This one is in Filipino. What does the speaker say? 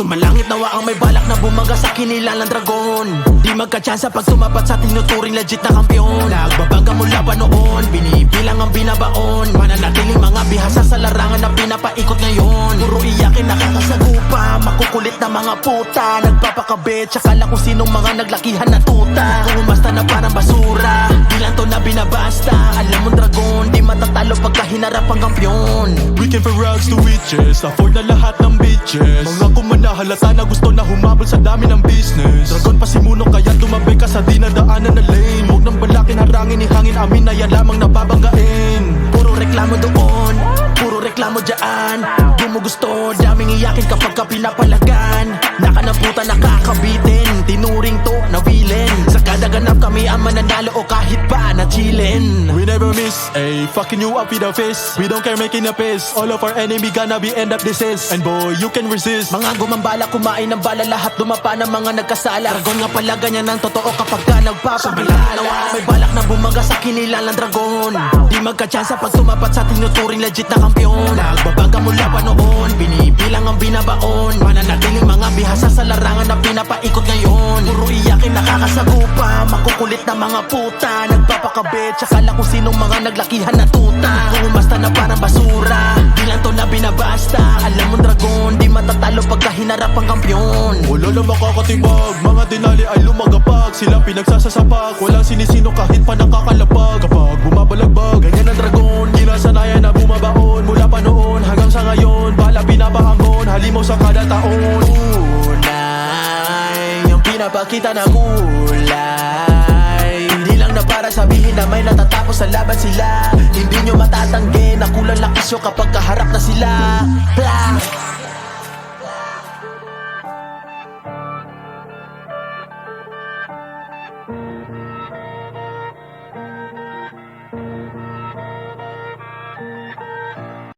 Sumalangit nawa ang may balak na bumaga sa kinilalang dragon. Di magkatsansa pag tumapat sa tinuturing legit na kampiyon. Nagbabaga mula pa noon, binibilang ang binabaon. Mananatiling mga bihasa sa larangan na pinapaikot ngayon. Puro iyakin nakakasagupa, makukulit na mga puta. Nagpapakabit, tsakala kung sinong mga naglakihan na tuta. Kung umasta na parang basura, di lang to na binabasta. Alam mo dragon, di matatalo pagka hinarap ang kampiyon. Weekend for rags to witches Afford na lahat ng bitches halata na gusto na humabol sa dami ng business. Dragon pa si Muno kaya tumabi ka sa dinadaanan na lane. Huwag nang balakin harangin ihangin amin na yan lamang nababanggain. Puro reklamo doon, puro reklamo dyan. Di mo gusto, daming iyakin kapag ka pinapalagan. Nakanamputan nakakabitin, tinuring to na villain Ganap kami ang mananalo o kahit pa na chillin. We never miss, ayy Fucking you up with a fist. We don't care making a piss. All of our enemy gonna be end up disease And boy, you can resist. Mga gumambala, kumain ng bala Lahat dumapa ng mga nagkasala. Dragon nga pala ganyan ang totoo kapag ka nagpapakilala. May balak na bumaga sa kinilalang dragon. Di magkatsansa pag tumapat sa tinuturing legit na kampiyon. Nagbabaga mula pa noon Binibilang ang binabaon. Mananatiling mga bihasa sa larangan na pinapaikot Makukulit na mga puta Nagpapakabit Tsakala kung sinong mga naglakihan na tuta. Kung umasta na parang basura. Di lang to na binabasta. Alam mo dragon Di matatalo pagka hinarap ang kampiyon. Wala na makakatibag Mga dinali ay lumagapag. Sila pinagsasasapak Walang sinisino kahit pa nakakalapag. Kapag bumabalagbag Ganyan ang dragon. Kinasanayan na bumabaon Mula pa noon hanggang sa ngayon. Bala pinapahamon Halimaw sa kada taon. Tunay Yung pinapakita na kulay Sabihin na may natatapos sa laban sila Hindi nyo matatanggi na kulang lakas nyo kapag kaharap na sila Blah! Thank